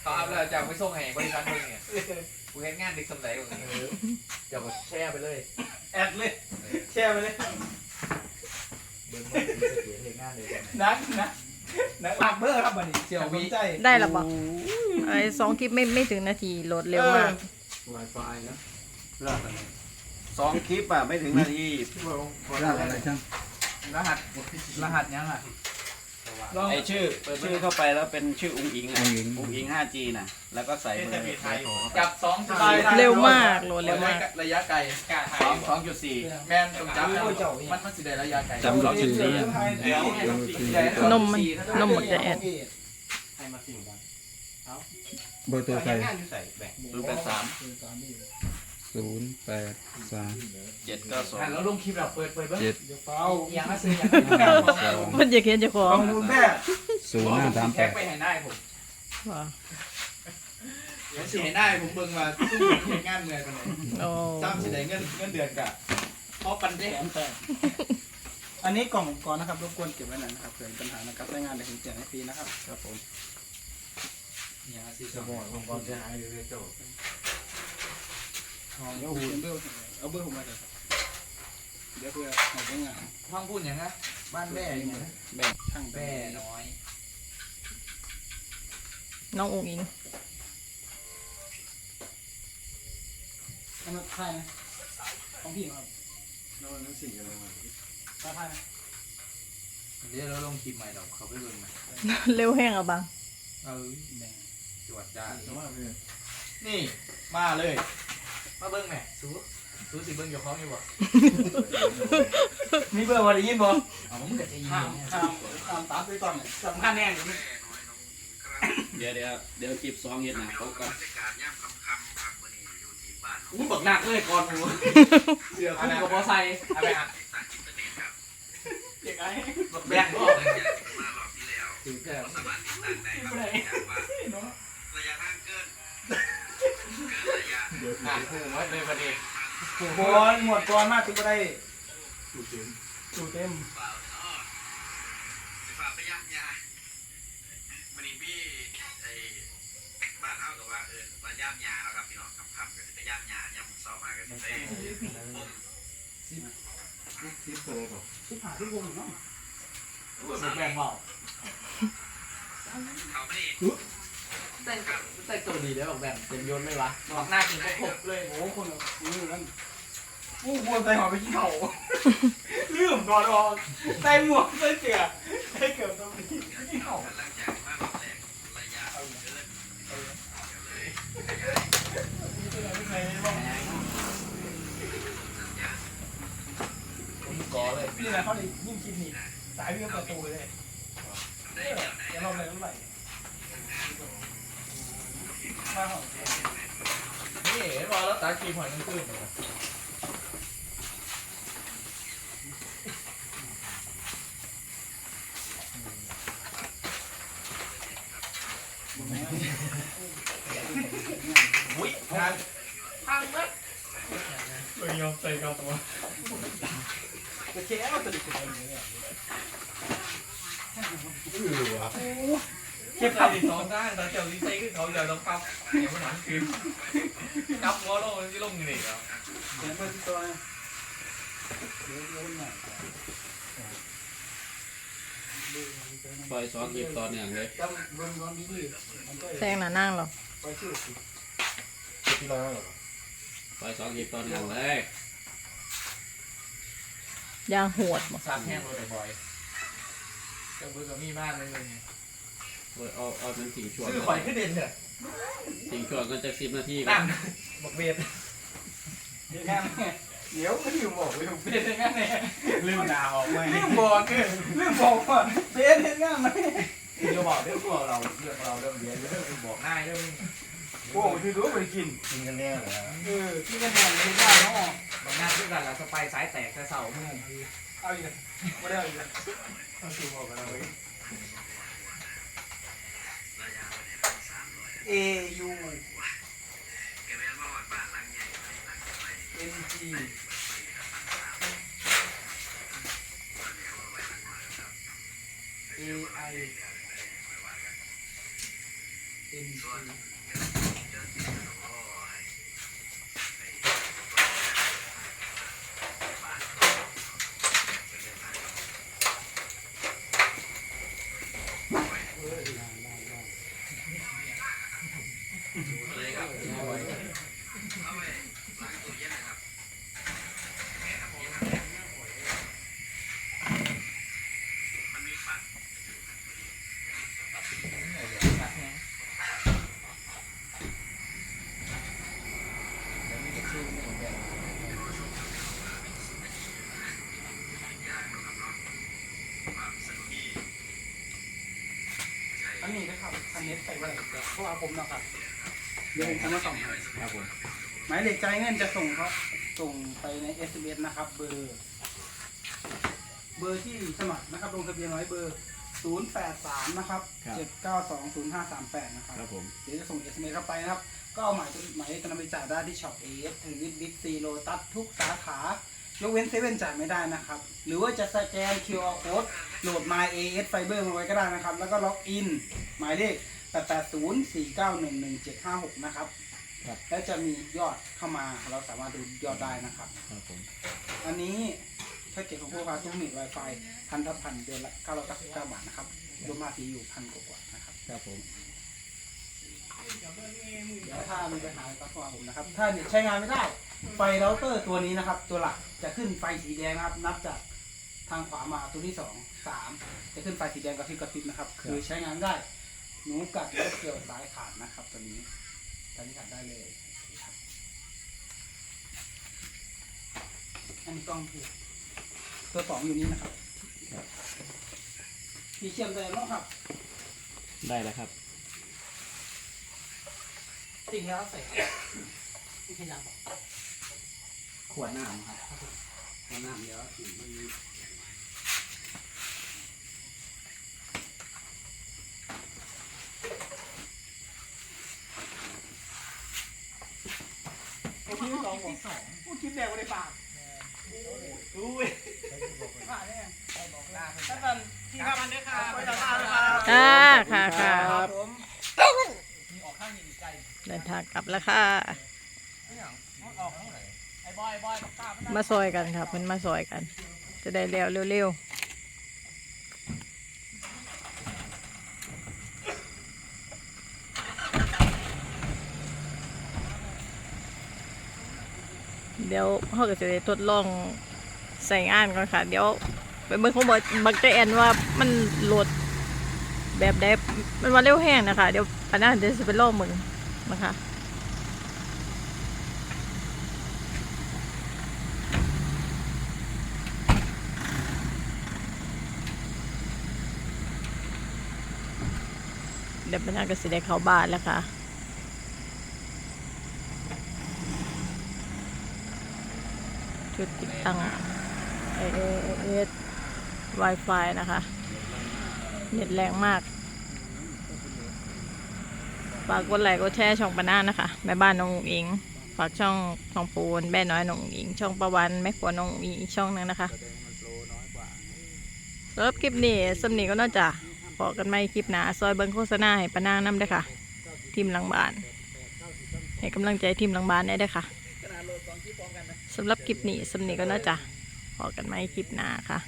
เขาเอาพแล้วจะไม่ส่งให้บริษัทมึงเนี่ยกูเห็นงานดึกสมัยกูเนี่ยเดี๋ยวแชร์ไปเลยแอดเลยแชร์ไปเลยเดินมาเสียเหตุงานเลยนักนะนักหกเบอร์ครับบันนี้เสี่ยววีได้หรอเปล่าไอ้สองคลิปไม่ไม่ถึงนาทีโหลดเร็วมากไวไฟนะรหัสอะไรสองคลิปอะไม่ถึงนาทีรหัสอะไรจังรหัสรหัสยังอะ ไอชื่อเปิดชื่อเข้าไปแล้วเป็นชื่ออุ้งอิงอุ้งอิง อุ้งอิง 5G น่ะ แล้วก็ใส่เบอจร์ไทยจับสองจุดเร็วมากโลเร็วมาก ระยะไกลสองสองจุดสี่แมนจงจับมันมันสิได้ระยะไกลจำลูกทีนะจำลูกทีนมมัน นมหมดจะแอดเบอร์ตัวใครศูนยแปดสาม ศูนย์แปดสามเจ็ดเก้าสองแล้วลงคลิปเราเปิดเปิดเบิ้งเจ็ดเปล่าอย่างนั้นซื้ยงมันอยากเห็นเจ้าของมูลแม่ศูนย์ห้าสามแปแท็กดไปให้หน้าผมเดี๋ยวสิให้หน้าผมเบิ่งมาตู้เห็นงานเมื่อยปานไหนโอ้ซ้ำสิได้เงินเงินเดือนกะเพราะปันได้แถมแต่อันนี้กล่องก่อนนะครับรบกวนเก็บไว้หน่อยนะครับเผื่อปัญหานะครับได้งานเดี๋ยวผมแจกให้ฟรีนะครับครับผมอย่างนั้นซื้อสมองของบอลจะหายเลยเจ้า เอาหูเบอร์เอาเบอร์ผมมาเลยเดี๋ยวเพื่อหมดงานห้องพูดอย่างนะบ้านแบ่อยังไงแบ่ช่างแบ่น้อย น้ององอิงอันนั้นใช่ไหมของพี่ครับน้องนั่นสิ่งกันเลยใช่ไหมเดี๋ยวเราลองคลิปใหม่ดอกเขาไปเบิ่ใหม่เร็วแห้งอะบัง เออแบ่งจวดจ้านี่ มาเลย มาเบิ้งแม่สูสูสิเบิ้งอยู่ข้องอยู่บ่มีเบิ่งวันได้ยินบ่เอมึงก็จะยิงห้ามห้ามห้ามตามไปต่อนสำคัญแน่นเดี๋ยวเดี๋ยวเดี๋ยวจีบซองเงี้ยนะเขาก็อู้บักหนักเลยก่อนหนูเสือคู่กับมอไซค์อะไรอะเด็กไอ้บักแบงก็ออกเลยถึงแก่ ถูกบอลหมดก่อนมากถึงก็ได้สูเต็มสูเต็มมันนี่พี่ไอ้บ้านเท่ากับว่าเออบ้านย่ามยาแล้กับพี่น้องคำคำกันย่ามยาย่ามสอบมากกันไปผมสิบสิบตัวเลยก่อนสิบหาที่วงเนาะสิบแบบเขาไม่แต่งแต่ตัวดีแล้วแบบเต็มยนไหมวะหน้ากินก็ครบเลยโอ้คนอือนั่น ผู้ควรใส่หัวไปกินเขาลืมก่อนออกใส่หมวกใส่เสื้อใส่เกือบตรงนี้กินเขาก่อเลยนี่นะเขาเลยยิ่งกินนี่สายวิ่งประตูเลยเดี๋ยวเราไปรู้ไหลมม่เห็นว่าแล้ตาคีหอยกันขึ้น แก้วตัวจかと思って毛合わせてくれるんだよเจ็บไปสองด้านแต่เจ้าดีใจคืเขาเดี๋ยวต้องปั๊บเดี๋ยวมันหันคืนนับงอโลกที่ลงนี่เหรอเดี๋ยวมันตัวปล่อยสอนเก็บตอนอย่างเลยแซงหน้านั่งหรอไปล่อยสอนเก็บตอนอย่างเลย ยางโหดบ่ซากแห้งเรถบ่อยจะเบื่อกับมีบ้านเลยเงเออเอาเอาเมันสิงช่วนซื้อข่อยขึ้นเด่นเถอะสิงช่วนก็จะสิบนาทีก่อนั่นบอกเวทเดี๋ยวงานเนเดี๋ยวก็ลืมบอกลืมเบียฮ็ดงานเนี่ยลืมดาวออกไปลืมบอกเออลืมบอกว่อาเวทเฮ็ดงานไหมเดี๋ยวบอกเรื่องพวกเราเรื่องเราเรื่องเบียดเรื่องบอกง่ายเรื่องพวกที่รู้ไปกินกินกันแน่เหรอเออกินกันแน่ไม่ได้เนาะ บางหน้าที่กันเราจะไปสายแตกจะเสาเมื่อเอาอีกไม่ได้เอาอีกเอาชูบออกกันเลยู่เป็นจี อันนี้ใส่ไว้เพราะว่าผมนะครับเดี๋ยวผมจะมาส่งให้ครับผมหมายเลขจ่ายเงินจะส่งเขาส่งไปใน SMS นะครับ เบอร์ เบอร์ที่สมัครนะครับลงทะเบียนไว้เบอร์ 083 นะครับ7920538 นะครับ ครับผมเดี๋ยวจะส่ง SMS เข้าไปนะครับ ก็เอาหมายหมายเลขธนบัตรจ่ายได้ที่ช็อปเอสถึงวิทบิ๊กซีโลตัสทุกสาขา ยกเว้นเซเว่นจ่ายไม่ได้นะครับ หรือว่าจะสแกน QR code โหลด My AS Fiber มาไว้ก็ได้นะครับ แล้วก็ล็อกอิน หมายเลข 88049111756นะครับ ครับ แล้วจะมียอดเข้ามาเราสามารถดูยอดได้นะครับ ครับผมอันนี้แพ็กเกจของพวกเราทุกมิต Wi-Fi พันทับพันเดือนละ999บาทนะครับรวมภาษีอยู่พันกว่าๆนะครับ ครับผมเดี๋ยวถ้ามีปัญหาก็โทรหาผมนะครับ ถ้าเน็ตใช้งานไม่ได้ ไฟเราเตอร์ตัวนี้นะครับ ตัวหลักจะขึ้นไฟสีแดงนะครับ นับจากทางขวามาตัวที่สองสามจะขึ้นไฟสีแดงกระพริบกระพริบนะครับ คือใช้งานไม่ได้ หนูกัดแล้วเกี่ยวสายขาดนะครับตัวนี้ตอนนี้ขาดได้เลยครับอันนี้กล้องพี่ตัวสองอยู่นี่นะครับพี่เชื่อมได้แล้วครับ ได้แล้วครับสิ่งที่เราใส่ที่ขยับขวดน้ำครับขวดน้ำเดี๋ยวมันค ที่สองผมพูดคลิปแรกไม่ได้ปากรู้เว้ยผ่านแน่ท่านท่านที่ครับอันนี้ครับไปจากบ้านเลยครับค่ะค่ะค่ะครับผมมีออกข้างนี้อีกไกลเดินทางกลับแล้วค่ะไม่อย่างมันออกข้างไหนไอ้บอยไอ้บอยกับป้ามันมาซอยกันครับมันมาซอยกัน จะได้เร็วเร็ว เดี๋ยวเขาก็จะได้ทดลองใส่งานก่อนค่ะ เดี๋ยวไปเบิ่งเขาบอกบักเจแอนว่ามันโหลดแบบใดมันว่าเร็วแห้งนะคะ เดี๋ยวปันนั้นเดี๋ยวจะไปลองมึงนะคะเดี๋ยวปัญญาก็สิได้เข้าบ้านแล้วค่ะุดติดตั้งเอเอส Wi-Fi นะคะ เน็ตแรงมาก ฝากกดไลค์กดแชร์ช่องปานานะคะ แม่บ้านน้องอิง ฝากช่องช่องปูนแม่น้อยน้องอิง ช่องประวันแม่ขวน้องอิงอีกช่องหนึงนะคะสำหรับคลิปนี้สำนีก็น่าจะพอกันไหมคลิปหนาซอยเบิ้งโฆษณาให้ปานาน้ำเด้วยค่ะ ทีมหลังบ้าน ให้กำลังใจทีมหลังบ้านได้ด้วยค่ะ สำหรับคลิปนี้สำนีก็น่าจะพอกันไหมคลิปหนาค่ะ